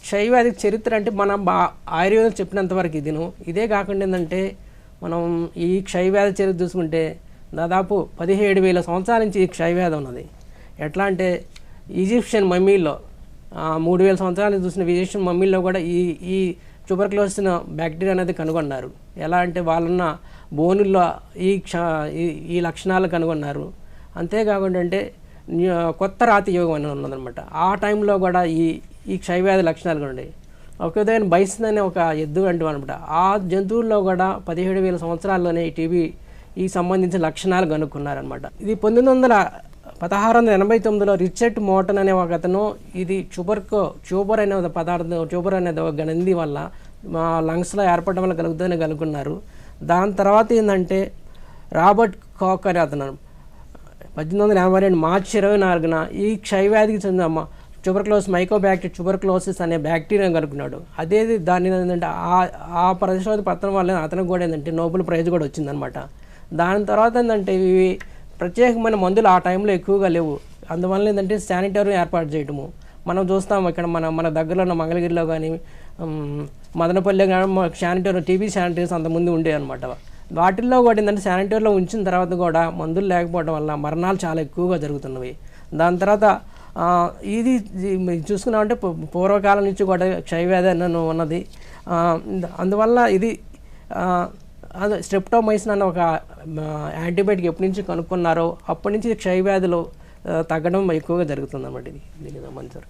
క్షయవ్యాధి చరిత్ర అంటే మనం బా ఆయుర్వేదం చెప్పినంత వరకు ఇదిను. ఇదే కాకుండా ఏంటంటే మనం ఈ క్షయవ్యాధి చరిత్ర చూసుకుంటే దాదాపు పదిహేడు వేల సంవత్సరాల నుంచి ఈ క్షయవ్యాధి ఉన్నది. ఎట్లా అంటే ఈజిప్షియన్ మమ్మీల్లో మూడు వేల సంవత్సరాల నుంచి చూసిన ఈజిప్షియన్ మమ్మీల్లో కూడా ఈ ఈ ట్యూబర్క్లోసిస్ బ్యాక్టీరియా అనేది కనుగొన్నారు. ఎలా అంటే వాళ్ళన్న బోనుల్లో ఈ క్ష ఈ- ఈ లక్షణాలు కనుగొన్నారు. అంతేకాకుండా అంటే కొత్త రాతి యోగం అని ఉన్నదనమాట ఆ టైంలో కూడా ఈ ఈ క్షయవ్యాధి లక్షణాలు కూడా ఉన్నాయి. ఒక బైసన్ అనే ఒక ఎద్దు అంటాం అనమాట. ఆ జంతువుల్లో కూడా పదిహేడు వేల సంవత్సరాల్లోనే ఈ టీబీ ఈ సంబంధించిన లక్షణాలు కనుక్కున్నారనమాట. ఇది పంతొమ్మిది వందల పదహారు వందల ఎనభై తొమ్మిదిలో రిచర్డ్ మోటన్ అనే ఒక అతను ఇది ట్యూబర్కో చూబర్ అనే ఒక పదార్థం చూబర్ అనేది ఒక గ్రంథి వల్ల మా లంగ్స్లో ఏర్పడడం వల్ల కలుగుతుందని కనుక్కున్నారు. దాని తర్వాత ఏంటంటే రాబర్ట్ కాక్ అనే అతను. పద్దెనిమిది వందల ఎనభై రెండు మార్చి ఇరవై నాలుగున ఈ క్షయవ్యాధికి చెందిన ట్యూబర్క్లోస్ మైకోబ్యాక్టీ ట్యూబర్క్లోసిస్ అనే బ్యాక్టీరియా కనుక్కున్నాడు. అదే దాని ఏంటంటే ఆ ఆ పరిశోధన పత్రం వల్ల అతనికి కూడా ఏంటంటే నోబెల్ ప్రైజ్ కూడా వచ్చిందనమాట దాని తర్వాత ఏంటంటే ఇవి ప్రత్యేకమైన మందులు ఆ టైంలో ఎక్కువగా లేవు. అందువల్ల ఏంటంటే శానిటరీ ఏర్పాటు చేయటము. మనం చూస్తాం ఇక్కడ మన మన దగ్గరలో ఉన్న మంగళగిరిలో కానీ మదనపల్లి కానీ శానిటరీ టీబీ శానిటరీస్ అంతకుముందు ఉండేవి అనమాట వాటిల్లో కూడా ఏంటంటే శానిటరీలో ఉంచిన తర్వాత కూడా మందులు లేకపోవడం వల్ల మరణాలు చాలా ఎక్కువగా జరుగుతున్నవి. దాని తర్వాత ఇది చూసుకున్నామంటే పూ- పూర్వకాలం నుంచి కూడా క్షయవ్యాధి అని ఉన్నది. అందువల్ల ఇది అదే స్ట్రెప్టోమైసిన్ అన్న ఒక యాంటీబయాటిక్ ఎప్పటి నుంచి కనుక్కున్నారో అప్పటి నుంచి క్షయవ్యాధులు తగ్గడం ఎక్కువగా జరుగుతుంది అన్నమాట ఇది. దీనికి సంబంధించి.